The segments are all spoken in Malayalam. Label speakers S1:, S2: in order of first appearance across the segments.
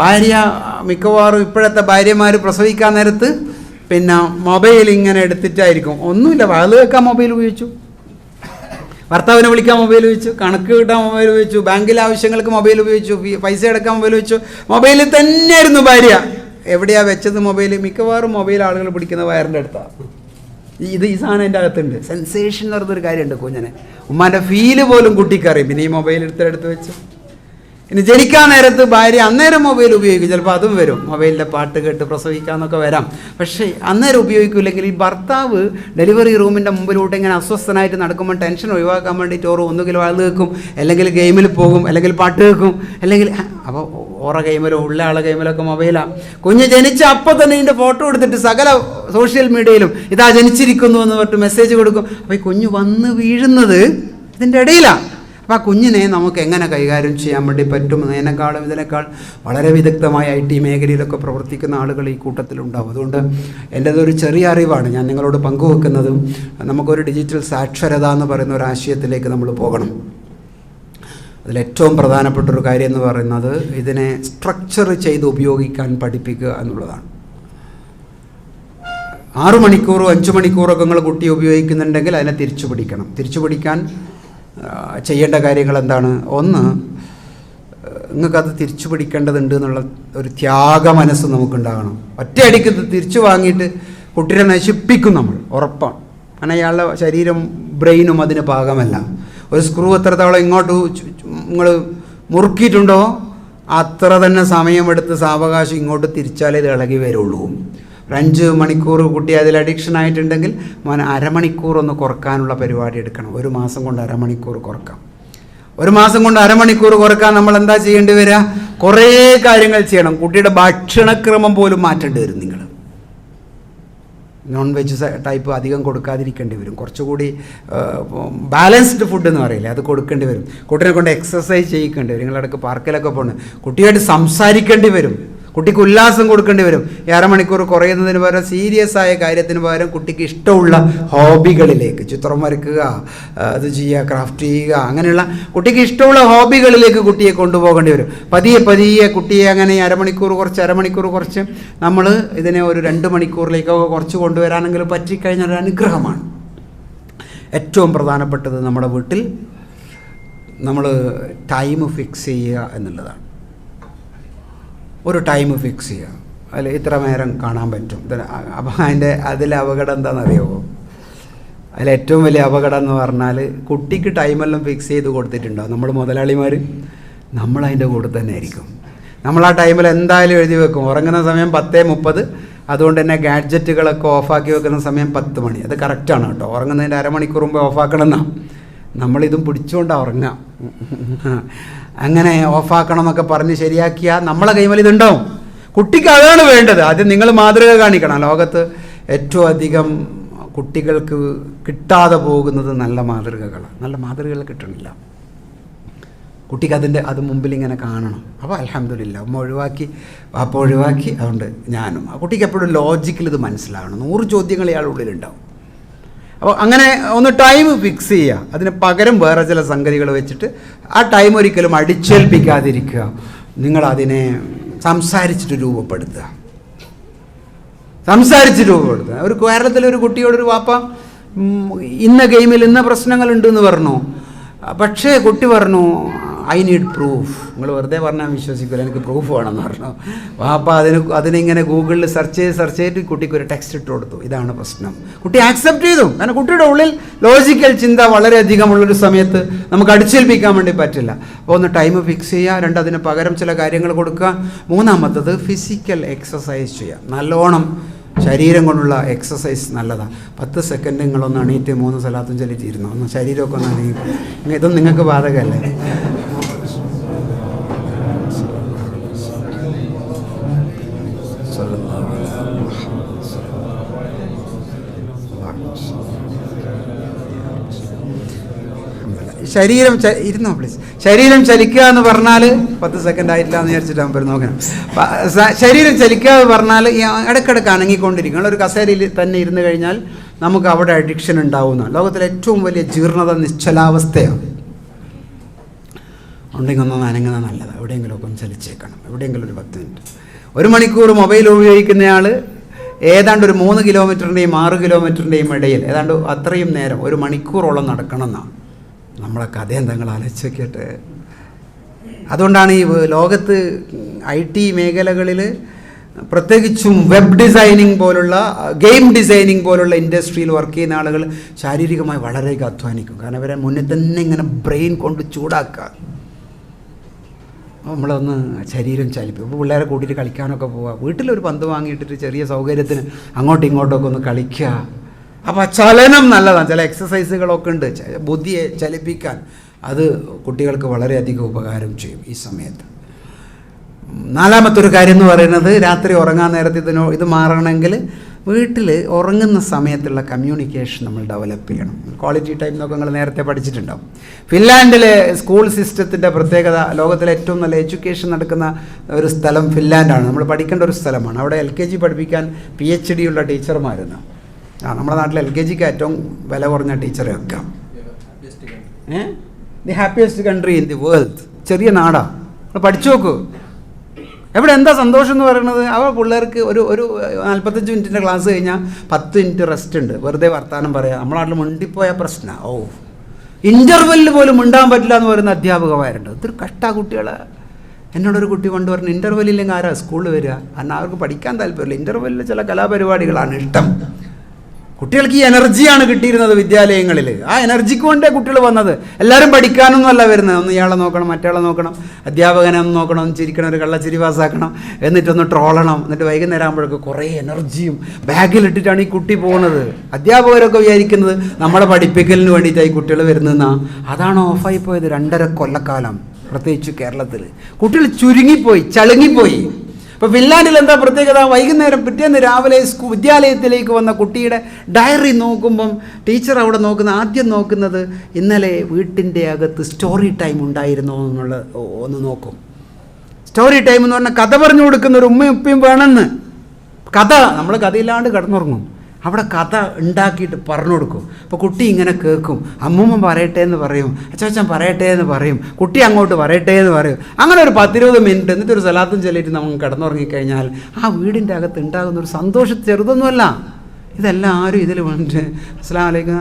S1: ഭാര്യ മിക്കവാറും ഇപ്പോഴത്തെ ഭാര്യമാർ പ്രസവിക്കാൻ നേരത്ത് പിന്നെ മൊബൈൽ ഇങ്ങനെ എടുത്തിട്ടായിരിക്കും. ഒന്നുമില്ല വാത് വെക്കാൻ മൊബൈൽ ഉപയോഗിച്ചു. ഭർത്താവിനെ വിളിക്കാൻ മൊബൈൽ ഉപയോഗിച്ചു കണക്ക് കിട്ടാൻ മൊബൈൽ ഉപയോഗിച്ചു ബാങ്കിലെ ആവശ്യങ്ങൾക്ക് മൊബൈൽ ഉപയോഗിച്ചു പൈസ എടുക്കാൻ മൊബൈൽ ഉപയോഗിച്ചു. മൊബൈലിൽ തന്നെയായിരുന്നു ഭാര്യ. എവിടെയാ വെച്ചത് മൊബൈൽ മിക്കവാറും മൊബൈൽ ആളുകൾ പിടിക്കുന്ന വയറിന്റെ അടുത്താണ് ഇത് ഈ സാധനം എന്റെ അകത്തുണ്ട്. സെൻസേഷൻ എന്ന് പറഞ്ഞൊരു കാര്യമുണ്ട് കുഞ്ഞിനെ. ഉമ്മാന്റെ ഫീൽ പോലും കുട്ടിക്കറിയും. പിന്നെ ഈ മൊബൈൽ എടുത്തെടുത്ത് വെച്ച്. ഇനി ജനിക്കാൻ നേരത്ത് ഭാര്യ അന്നേരം മൊബൈൽ ഉപയോഗിക്കും. ചിലപ്പോൾ അതും വരും. മൊബൈലിന്റെ പാട്ട് കേട്ട് പ്രസവിക്കാമെന്നൊക്കെ വരാം. പക്ഷേ അന്നേരം ഉപയോഗിക്കില്ലെങ്കിൽ ഈ ഭർത്താവ് ഡെലിവറി റൂമിന്റെ മുമ്പിലോട്ട് ഇങ്ങനെ അസ്വസ്ഥനായിട്ട് നടക്കുമ്പോൾ ടെൻഷൻ ഒഴിവാക്കാൻ വേണ്ടി ചോറ് ഒന്നുകിൽ വാൾ കേൾക്കും അല്ലെങ്കിൽ ഗെയിമിൽ പോകും അല്ലെങ്കിൽ പാട്ട് കേൾക്കും അല്ലെങ്കിൽ അപ്പോൾ ഓറ ഗെയിമിലോ ഉള്ള ആളെ ഗെയിമിലൊക്കെ മൊബൈലാണ് കുഞ്ഞ് ജനിച്ച അപ്പോൾ തന്നെ ഇതിന്റെ ഫോട്ടോ എടുത്തിട്ട് സകല സോഷ്യൽ മീഡിയയിലും ഇതാ ജനിച്ചിരിക്കുന്നു എന്ന് പറഞ്ഞിട്ട് മെസ്സേജ് കൊടുക്കും. അപ്പോൾ ഈ കുഞ്ഞ് വന്ന് വീഴുന്നത് ഇതിന്റെ ഇടയിലാണ് അപ്പോൾ ആ കുഞ്ഞിനെ നമുക്ക് എങ്ങനെ കൈകാര്യം ചെയ്യാൻ വേണ്ടി പറ്റും എന്നതിനേക്കാളും ഇതിനേക്കാൾ വളരെ വിദഗ്ധമായ ഐ ടി മേഖലയിലൊക്കെ പ്രവർത്തിക്കുന്ന ആളുകൾ ഈ കൂട്ടത്തിലുണ്ടാവും. അതുകൊണ്ട് എന്റേതൊരു ചെറിയ അറിവാണ് ഞാൻ നിങ്ങളോട് പങ്കുവെക്കുന്നതും നമുക്കൊരു ഡിജിറ്റൽ സാക്ഷരത എന്ന് പറയുന്ന ഒരു ആശയത്തിലേക്ക് നമ്മൾ പോകണം. അതിലേറ്റവും പ്രധാനപ്പെട്ട ഒരു കാര്യം എന്ന് പറയുന്നത് ഇതിനെ സ്ട്രക്ചർ ചെയ്ത് ഉപയോഗിക്കാൻ പഠിപ്പിക്കുക എന്നുള്ളതാണ്. ആറു മണിക്കൂറോ അഞ്ച് മണിക്കൂറൊക്കെ നിങ്ങൾ കുട്ടി ഉപയോഗിക്കുന്നുണ്ടെങ്കിൽ അതിനെ തിരിച്ചു പിടിക്കണം തിരിച്ചു പിടിക്കാൻ ചെയ്യേണ്ട കാര്യങ്ങൾ എന്താണ്? ഒന്ന് നിങ്ങൾക്കത് തിരിച്ചു പിടിക്കേണ്ടതുണ്ട് എന്നുള്ള ഒരു ത്യാഗ മനസ്സ് നമുക്കുണ്ടാകണം. ഒറ്റയടിക്ക് തിരിച്ചു വാങ്ങിയിട്ട് കുട്ടിയെ നശിപ്പിക്കും നമ്മൾ ഉറപ്പാണ്. കാരണം അയാളുടെ ശരീരം ബ്രെയിനും അതിന് പാകമല്ല. ഒരു സ്ക്രൂ എത്രത്തോളം ഇങ്ങോട്ട് നിങ്ങൾ മുറുക്കിയിട്ടുണ്ടോ അത്ര തന്നെ സമയമെടുത്ത് സാവകാശം ഇങ്ങോട്ട് തിരിച്ചാലേ ഇത് ഇളകി വരുള്ളൂ. ഒരു അഞ്ച് മണിക്കൂർ കുട്ടി അതിൽ അഡിക്ഷൻ ആയിട്ടുണ്ടെങ്കിൽ മോൻ അരമണിക്കൂർ ഒന്ന് കുറക്കാനുള്ള പരിപാടി എടുക്കണം. ഒരു മാസം കൊണ്ട് അരമണിക്കൂർ കുറക്കാം. ഒരു മാസം കൊണ്ട് അരമണിക്കൂർ കുറയ്ക്കാൻ നമ്മൾ എന്താ ചെയ്യേണ്ടി വരിക? കുറേ കാര്യങ്ങൾ ചെയ്യണം. കുട്ടിയുടെ ഭക്ഷണക്രമം പോലും മാറ്റേണ്ടി വരും നിങ്ങൾ. നോൺ വെജ് ടൈപ്പ് അധികം കൊടുക്കാതിരിക്കേണ്ടി വരും. കുറച്ചുകൂടി ബാലൻസ്ഡ് ഫുഡ് എന്ന് പറയില്ലേ അത് കൊടുക്കേണ്ടി വരും. കുട്ടീനെ കൊണ്ട് എക്സസൈസ് ചെയ്യിക്കേണ്ടി വരും. നിങ്ങളിടക്ക് പാർക്കിലൊക്കെ പോകണം കുട്ടിയായിട്ട് സംസാരിക്കേണ്ടി വരും. കുട്ടിക്ക് ഉല്ലാസം കൊടുക്കേണ്ടി വരും. ഈ അരമണിക്കൂർ കുറയുന്നതിന് പകരം സീരിയസ് ആയ കാര്യത്തിന് പകരം കുട്ടിക്ക് ഇഷ്ടമുള്ള ഹോബികളിലേക്ക് ചിത്രം വരയ്ക്കുക അത് ചെയ്യുക ക്രാഫ്റ്റ് ചെയ്യുക അങ്ങനെയുള്ള കുട്ടിക്ക് ഇഷ്ടമുള്ള ഹോബികളിലേക്ക് കുട്ടിയെ കൊണ്ടുപോകേണ്ടി വരും. പതിയെ പതിയെ കുട്ടിയെ അങ്ങനെ അരമണിക്കൂർ കുറച്ച് അരമണിക്കൂർ കുറച്ച് നമ്മൾ ഇതിനെ ഒരു രണ്ട് മണിക്കൂറിലേക്കൊക്കെ കുറച്ച് കൊണ്ടുവരാനെങ്കിലും പറ്റിക്കഴിഞ്ഞാൽ ഒരു അനുഗ്രഹമാണ്. ഏറ്റവും പ്രധാനപ്പെട്ടത് നമ്മുടെ വീട്ടിൽ നമ്മൾ ടൈം ഫിക്സ് ചെയ്യുക എന്നുള്ളതാണ്. ഒരു ടൈം ഫിക്സ് ചെയ്യുക അതിൽ ഇത്ര നേരം കാണാൻ പറ്റും. അപ്പം അതിന്റെ അതിലെ അപകടം എന്താണെന്നറിയാമോ അതിൽ ഏറ്റവും വലിയ അപകടം എന്ന് പറഞ്ഞാൽ കുട്ടിക്ക് ടൈമെല്ലാം ഫിക്സ് ചെയ്ത് കൊടുത്തിട്ടുണ്ടോ? നമ്മൾ മുതലാളിമാർ നമ്മൾ അതിന്റെ കൂടെ തന്നെ ആയിരിക്കും. നമ്മൾ ആ ടൈമിൽ എന്തായാലും എഴുതി വെക്കും. ഉറങ്ങുന്ന സമയം പത്തേ മുപ്പത്. അതുകൊണ്ട് തന്നെ ഗാഡ്ജറ്റുകളൊക്കെ ഓഫാക്കി വെക്കുന്ന സമയം പത്ത് മണി. അത് കറക്റ്റാണ് കേട്ടോ. ഉറങ്ങുന്നതിന്റെ അരമണിക്കൂർ മുമ്പ് ഓഫാക്കണം എന്നാ. നമ്മളിതും പിടിച്ചുകൊണ്ടാണ് ഉറങ്ങാം അങ്ങനെ ഓഫാക്കണം എന്നൊക്കെ പറഞ്ഞ് ശരിയാക്കിയ നമ്മളെ കൈമൽ ഇതുണ്ടാവും കുട്ടിക്ക് അതാണ് വേണ്ടത്. ആദ്യം നിങ്ങൾ മാതൃക കാണിക്കണം. ലോകത്ത് ഏറ്റവും അധികം കുട്ടികൾക്ക് കിട്ടാതെ പോകുന്നത് നല്ല മാതൃകകളാണ്. നല്ല മാതൃകകൾ കിട്ടണില്ല. കുട്ടിക്ക് അതിന്റെ അത് മുമ്പിൽ ഇങ്ങനെ കാണണം. അപ്പോൾ അലഹമില്ല അമ്മ ഒഴിവാക്കി വാപ്പ ഒഴിവാക്കി. അതുകൊണ്ട് ഞാനും ആ കുട്ടിക്ക് എപ്പോഴും ലോജിക്കിൽ ഇത് മനസ്സിലാവണം. നൂറ് ചോദ്യങ്ങൾ ഇയാളുടെ ഉള്ളിലുണ്ടാവും. അപ്പോൾ അങ്ങനെ ഒന്ന് ടൈം ഫിക്സ് ചെയ്യുക. അതിന് പകരം വേറെ ചില സംഗതികൾ വെച്ചിട്ട് ആ ടൈം ഒരിക്കലും അടിച്ചേൽപ്പിക്കാതിരിക്കുക. നിങ്ങളതിനെ സംസാരിച്ചിട്ട് രൂപപ്പെടുത്തുക. സംസാരിച്ച് രൂപപ്പെടുത്തുക. ഒരു കേരളത്തിലെ ഒരു കുട്ടിയോടൊരു വാപ്പ ഇന്ന ഗെയിമിൽ ഇന്ന പ്രശ്നങ്ങളുണ്ടെന്ന് പറഞ്ഞു. പക്ഷേ കുട്ടി പറഞ്ഞു ഐ നീഡ് പ്രൂഫ് നിങ്ങൾ വെറുതെ പറഞ്ഞാൽ വിശ്വസിക്കില്ല എനിക്ക് പ്രൂഫ് വേണമെന്ന് പറഞ്ഞു. വാപ്പ അതിന് അതിനിങ്ങനെ ഗൂഗിളിൽ സെർച്ച് ചെയ്ത് സെർച്ച് ചെയ്തിട്ട് കുട്ടിക്ക് ഒരു ടെക്സ്റ്റ് ഇട്ട് കൊടുത്തു. ഇതാണ് പ്രശ്നം. കുട്ടി ആക്സെപ്റ്റ് ചെയ്തു. കാരണം കുട്ടിയുടെ ഉള്ളിൽ ലോജിക്കൽ ചിന്ത വളരെയധികം ഉള്ളൊരു സമയത്ത് നമുക്ക് അടിച്ചേൽപ്പിക്കാൻ വേണ്ടി പറ്റില്ല. അപ്പോൾ ഒന്ന് ടൈം ഫിക്സ് ചെയ്യുക രണ്ട് അതിന് പകരം ചില കാര്യങ്ങൾ കൊടുക്കുക. മൂന്നാമത്തത് ഫിസിക്കൽ എക്സസൈസ് ചെയ്യുക നല്ലോണം ശരീരം കൊണ്ടുള്ള എക്സസൈസ് നല്ലതാണ് പത്ത് സെക്കൻഡ് നിങ്ങളൊന്ന് അണീറ്റ് മൂന്ന് സ്ഥലത്തും ചൊല്ലിട്ടിരുന്നു ഒന്ന് ശരീരമൊക്കെ ഒന്ന് അണീ ഇതൊന്നും നിങ്ങൾക്ക് ബാധകമല്ലേ? ശരീരം ഇരുന്നോ പ്ലീസ് ശരീരം ചലിക്കുക എന്ന് പറഞ്ഞാൽ പത്ത് സെക്കൻഡ് ആയിട്ടില്ല എന്ന് വിചാരിച്ചിട്ട് അവർ നോക്കണം. ശരീരം ചലിക്കുക എന്ന് പറഞ്ഞാൽ ഈ ഇടയ്ക്കിടയ്ക്ക് അനങ്ങിക്കൊണ്ടിരിക്കും. ഒരു കസേരയിൽ തന്നെ ഇരുന്ന് കഴിഞ്ഞാൽ നമുക്ക് അവിടെ അഡിക്ഷൻ ഉണ്ടാവുന്ന ലോകത്തിലെ ഏറ്റവും വലിയ ജീർണത നിശ്ചലാവസ്ഥയാണ്. ഉണ്ടെങ്കിൽ ഒന്ന് അനങ്ങുന്നത് നല്ലതാണ് എവിടെയെങ്കിലുമൊക്കെ ഒന്ന് ചലിച്ചേക്കണം. എവിടെയെങ്കിലും ഒരു പത്ത് മിനിറ്റ് ഒരു മണിക്കൂർ മൊബൈൽ ഉപയോഗിക്കുന്നയാൾ ഏതാണ്ട് ഒരു മൂന്ന് കിലോമീറ്ററിന്റെയും ആറ് കിലോമീറ്ററിന്റെയും ഇടയിൽ ഏതാണ്ട് അത്രയും നേരം ഒരു മണിക്കൂറോളം നടക്കണം എന്നാണ് നമ്മളെ കഥ എന്തെങ്കിലും ആലോചിച്ചൊക്കെയിട്ട് അതുകൊണ്ടാണ് ഈ ലോകത്ത് ഐ ടി മേഖലകളിൽ പ്രത്യേകിച്ചും വെബ് ഡിസൈനിങ് പോലുള്ള ഗെയിം ഡിസൈനിങ് പോലുള്ള ഇൻഡസ്ട്രിയിൽ വർക്ക് ചെയ്യുന്ന ആളുകൾ ശാരീരികമായി വളരെ അധ്വാനിക്കും. കാരണം അവരെ മുന്നിൽ തന്നെ ഇങ്ങനെ ബ്രെയിൻ കൊണ്ട് ചൂടാക്കുക. നമ്മളൊന്ന് ശരീരം ചലിപ്പിക്കും. ഇപ്പോൾ പിള്ളേരെ കൂട്ടിയിട്ട് കളിക്കാനൊക്കെ പോവുക. വീട്ടിലൊരു പന്ത് വാങ്ങിയിട്ടിട്ട് ചെറിയ സൗകര്യത്തിന് അങ്ങോട്ടും ഇങ്ങോട്ടൊക്കെ ഒന്ന് കളിക്കുക. അപ്പോൾ ചലനം നല്ലതാണ്. ചില എക്സസൈസുകളൊക്കെ ഉണ്ട്. ബുദ്ധിയെ ചലിപ്പിക്കാൻ അത് കുട്ടികൾക്ക് വളരെയധികം ഉപകാരം ചെയ്യും ഈ സമയത്ത്. നാലാമത്തൊരു കാര്യം എന്ന് പറയുന്നത് രാത്രി ഉറങ്ങാൻ നേരത്തെ ഇതിനോ ഇത് മാറണമെങ്കിൽ വീട്ടിൽ ഉറങ്ങുന്ന സമയത്തുള്ള കമ്മ്യൂണിക്കേഷൻ നമ്മൾ ഡെവലപ്പ് ചെയ്യണം. ക്വാളിറ്റി ടൈം എന്നൊക്കെ നിങ്ങൾ നേരത്തെ പഠിച്ചിട്ടുണ്ടാവും. ഫിൻലാൻഡിലെ സ്കൂൾ സിസ്റ്റത്തിന്റെ പ്രത്യേകത ലോകത്തിലെ ഏറ്റവും നല്ല എഡ്യൂക്കേഷൻ നടക്കുന്ന ഒരു സ്ഥലം ഫിൻലാൻഡാണ്. നമ്മൾ പഠിക്കേണ്ട ഒരു സ്ഥലമാണ്. അവിടെ എൽ കെ ജി പഠിപ്പിക്കാൻ പി എച്ച് ഡി ഉള്ള ടീച്ചർമാരുന്നു ആ നമ്മുടെ നാട്ടിൽ എൽ കെ ജിക്ക് ഏറ്റവും വില കുറഞ്ഞ ടീച്ചറെ വെക്കാം the happiest country in the world ചെറിയ നാടാ. നമ്മൾ പഠിച്ചു നോക്കൂ. എവിടെ എന്താ സന്തോഷം എന്ന് പറയുന്നത്? അവ പിള്ളേർക്ക് ഒരു ഒരു നാൽപ്പത്തഞ്ച് മിനിറ്റിന്റെ ക്ലാസ് കഴിഞ്ഞാൽ പത്ത് മിനിറ്റ് റെസ്റ്റ് ഉണ്ട്. വെറുതെ വർത്തമാനം പറയാം. നമ്മളെ നാട്ടിൽ മുണ്ടിപ്പോയ പ്രശ്നമാണ് ഓ. ഇന്റർവെല്ലിൽ പോലും മിണ്ടാൻ പറ്റില്ല എന്ന് പറയുന്ന അധ്യാപകമാരുണ്ട് ഇതൊരു കഷ്ടാ കുട്ടികളെ. എന്നോടൊരു കുട്ടി കൊണ്ട് പറഞ്ഞു ഇന്റർവെല്ലില്ലെങ്കിൽ ആരാ? സ്കൂളിൽ വരിക. കാരണം അവർക്ക് പഠിക്കാൻ താല്പര്യമില്ല. ഇന്റർവെല്ലിൽ ചില കലാപരിപാടികളാണ് ഇഷ്ടം. കുട്ടികൾക്ക് ഈ എനർജിയാണ് കിട്ടിയിരുന്നത് വിദ്യാലയങ്ങളിൽ. ആ എനർജിക്ക് കൊണ്ടേ കുട്ടികൾ വന്നത്. എല്ലാവരും പഠിക്കാനൊന്നുമല്ല വരുന്നത്. ഒന്ന് ഇയാളെ നോക്കണം മറ്റയാളെ നോക്കണം അധ്യാപകനെ ഒന്ന് നോക്കണം ചിരിക്കണം ഒരു കള്ളച്ചിരി പാസ്സാക്കണം എന്നിട്ടൊന്ന് ട്രോളണം. എന്നിട്ട് വൈകുന്നേരം ആകുമ്പോഴൊക്കെ കുറേ എനർജിയും ബാഗിലിട്ടിട്ടാണ് ഈ കുട്ടി പോകുന്നത് അധ്യാപകരൊക്കെ വിചാരിക്കുന്നത് നമ്മളെ പഠിപ്പിക്കലിന് വേണ്ടിയിട്ടാണ് ഈ കുട്ടികൾ വരുന്നതെന്നാ. അതാണ് ഓഫായി പോയത് രണ്ടര കൊല്ലക്കാലം പ്രത്യേകിച്ച് കേരളത്തിൽ. കുട്ടികൾ ചുരുങ്ങിപ്പോയി ചളുങ്ങിപ്പോയി. ഇപ്പോൾ ഫിൻലാൻഡിൽ എന്താ പ്രത്യേകത? വൈകുന്നേരം പിറ്റേന്ന് രാവിലെ സ്കൂ വിദ്യാലയത്തിലേക്ക് വന്ന കുട്ടിയുടെ ഡയറി നോക്കുമ്പം ടീച്ചർ അവിടെ നോക്കുന്ന ആദ്യം നോക്കുന്നത് ഇന്നലെ വീട്ടിന്റെ അകത്ത് സ്റ്റോറി ടൈം ഉണ്ടായിരുന്നോ എന്നുള്ള ഒന്ന് നോക്കും. സ്റ്റോറി ടൈം എന്ന് പറഞ്ഞാൽ കഥ പറഞ്ഞു കൊടുക്കുന്ന ഒരു ഉമ്മയും ഉപ്പയും വേണമെന്ന്. കഥ നമ്മൾ കഥയില്ലാണ്ട് കിടന്നുറങ്ങും. അവിടെ കഥ ഉണ്ടാക്കിയിട്ട് പറഞ്ഞു കൊടുക്കും. അപ്പോൾ കുട്ടി ഇങ്ങനെ കേൾക്കും. അമ്മൂമ്മ പറയട്ടെ എന്ന് പറയും. അച്ചാച്ചൻ പറയട്ടെ എന്ന് പറയും. കുട്ടി അങ്ങോട്ട് പറയട്ടെ എന്ന് പറയും. അങ്ങനെ ഒരു പത്തിരുപത് മിനിറ്റ് എന്നിട്ട് ഒരു സലാത്തും ചൊല്ലിയിട്ട് നമുക്ക് കിടന്നുറങ്ങിക്കഴിഞ്ഞാൽ ആ വീടിന്റെ അകത്ത് ഉണ്ടാകുന്ന ഒരു സന്തോഷം ചെറുതൊന്നുമല്ല. ഇതെല്ലാം ആരും ഇതിൽ വന്നിട്ട് അസ്ലാം വലൈക്കും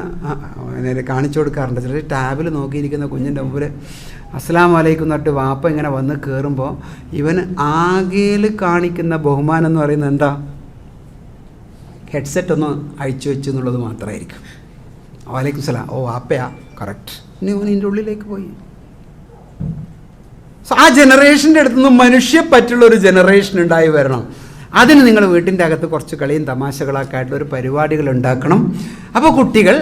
S1: കാണിച്ചു കൊടുക്കാറുണ്ട്. ചിലർ ടാബിൽ നോക്കിയിരിക്കുന്ന കുഞ്ഞിന്റെ മുമ്പിൽ അസ്ലാം വലൈക്കും എന്നിട്ട് വാപ്പ ഇങ്ങനെ വന്ന് കയറുമ്പോൾ ഇവൻ ആകെയിൽ കാണിക്കുന്ന ബഹുമാനം എന്ന് പറയുന്നത് എന്താ? ഹെഡ്സെറ്റ് ഒന്ന് അഴിച്ചു വെച്ചു എന്നുള്ളത് മാത്രമായിരിക്കും. വലൈക്കും സലാം. ഓ ആപ്പയാ കറക്റ്റ് ഇനി ഓൻ ഇതിന്റെ ഉള്ളിലേക്ക് പോയി. സോ ആ ജനറേഷന്റെ അടുത്ത് നിന്ന് മനുഷ്യപ്പറ്റുള്ള ഒരു ജനറേഷൻ ഉണ്ടായി വരണം. അതിന് നിങ്ങൾ വീട്ടിന്റെ അകത്ത് കുറച്ച് കളിയും തമാശകളൊക്കെ ആയിട്ടുള്ള ഒരു പരിപാടികൾ ഉണ്ടാക്കണം. അപ്പോൾ കുട്ടികൾ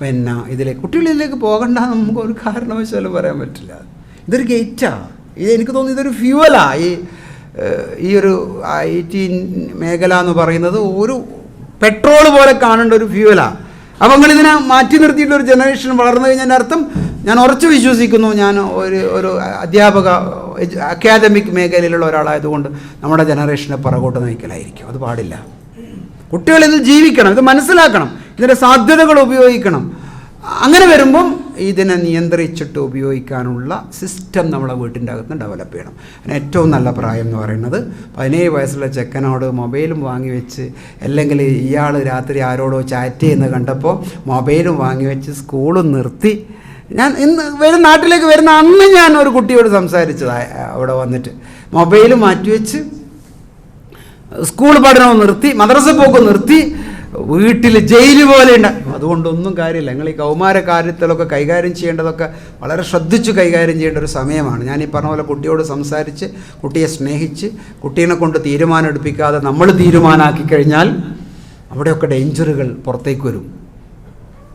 S1: പിന്നെ ഇതിലേക്ക് കുട്ടികളിലേക്ക് പോകണ്ട നമുക്ക് ഒരു കാരണവശാലും പറയാൻ പറ്റില്ല. ഇതൊരു ഗേറ്റാ ഇത് എനിക്ക് തോന്നുന്നു ഇതൊരു ഫ്യൂവലാണ് ഈ ഈ ഒരു ഐ ടി മേഖല എന്ന് പറയുന്നത് ഒരു പെട്രോൾ പോലെ കാണേണ്ട ഒരു ഫ്യൂവലാണ് അപ്പോൾ നിങ്ങൾ ഇതിനെ മാറ്റി നിർത്തിയിട്ട് ഒരു ജനറേഷൻ വളർന്നു കഴിഞ്ഞതിന്റെ അർത്ഥം ഞാൻ ഉറച്ചു വിശ്വസിക്കുന്നു. ഞാൻ ഒരു ഒരു അധ്യാപക അക്കാദമിക് മേഖലയിലുള്ള ഒരാളായതുകൊണ്ട് നമ്മുടെ ജനറേഷനെ പുറകോട്ട് നയിക്കലായിരിക്കും. അത് പാടില്ല. കുട്ടികൾ ഇത് ജീവിക്കണം ഇത് മനസ്സിലാക്കണം ഇതിന്റെ സാധ്യതകൾ ഉപയോഗിക്കണം. അങ്ങനെ വരുമ്പം ഇതിനെ നിയന്ത്രിച്ചിട്ട് ഉപയോഗിക്കാനുള്ള സിസ്റ്റം നമ്മളെ വീട്ടിന്റെ അകത്ത് ഡെവലപ്പ് ചെയ്യണം. അതിന് ഏറ്റവും നല്ല പ്രായം എന്ന് പറയുന്നത് പതിനേഴ് വയസ്സുള്ള ചെക്കനോട് മൊബൈലും വാങ്ങി വെച്ച് അല്ലെങ്കിൽ ഇയാൾ രാത്രി ആരോടോ ചാറ്റ് ചെയ്യുന്ന കണ്ടപ്പോൾ മൊബൈലും വാങ്ങി വെച്ച് സ്കൂളും നിർത്തി. ഞാൻ ഇന്ന് വരും നാട്ടിലേക്ക് വരുന്ന അന്ന് ഞാൻ ഒരു കുട്ടിയോട് സംസാരിച്ചതാണ് അവിടെ വന്നിട്ട്. മൊബൈൽ മാറ്റിവെച്ച് സ്കൂൾ പഠനവും നിർത്തി മദ്രസ പോക്കും നിർത്തി. വീട്ടിൽ ജയിൽ പോലെ ഉണ്ട് അതുകൊണ്ടൊന്നും കാര്യമില്ല. നിങ്ങൾ ഈ കൗമാര കാര്യത്തിലൊക്കെ കൈകാര്യം ചെയ്യേണ്ടതൊക്കെ വളരെ ശ്രദ്ധിച്ച് കൈകാര്യം ചെയ്യേണ്ട ഒരു സമയമാണ്. ഞാൻ ഈ പറഞ്ഞ പോലെ കുട്ടിയോട് സംസാരിച്ച് കുട്ടിയെ സ്നേഹിച്ച് കുട്ടീനെ കൊണ്ട് തീരുമാനം എടുപ്പിക്കാതെ നമ്മൾ തീരുമാനമാക്കി കഴിഞ്ഞാൽ അവിടെയൊക്കെ ഡേഞ്ചറുകൾ പുറത്തേക്ക് വരും.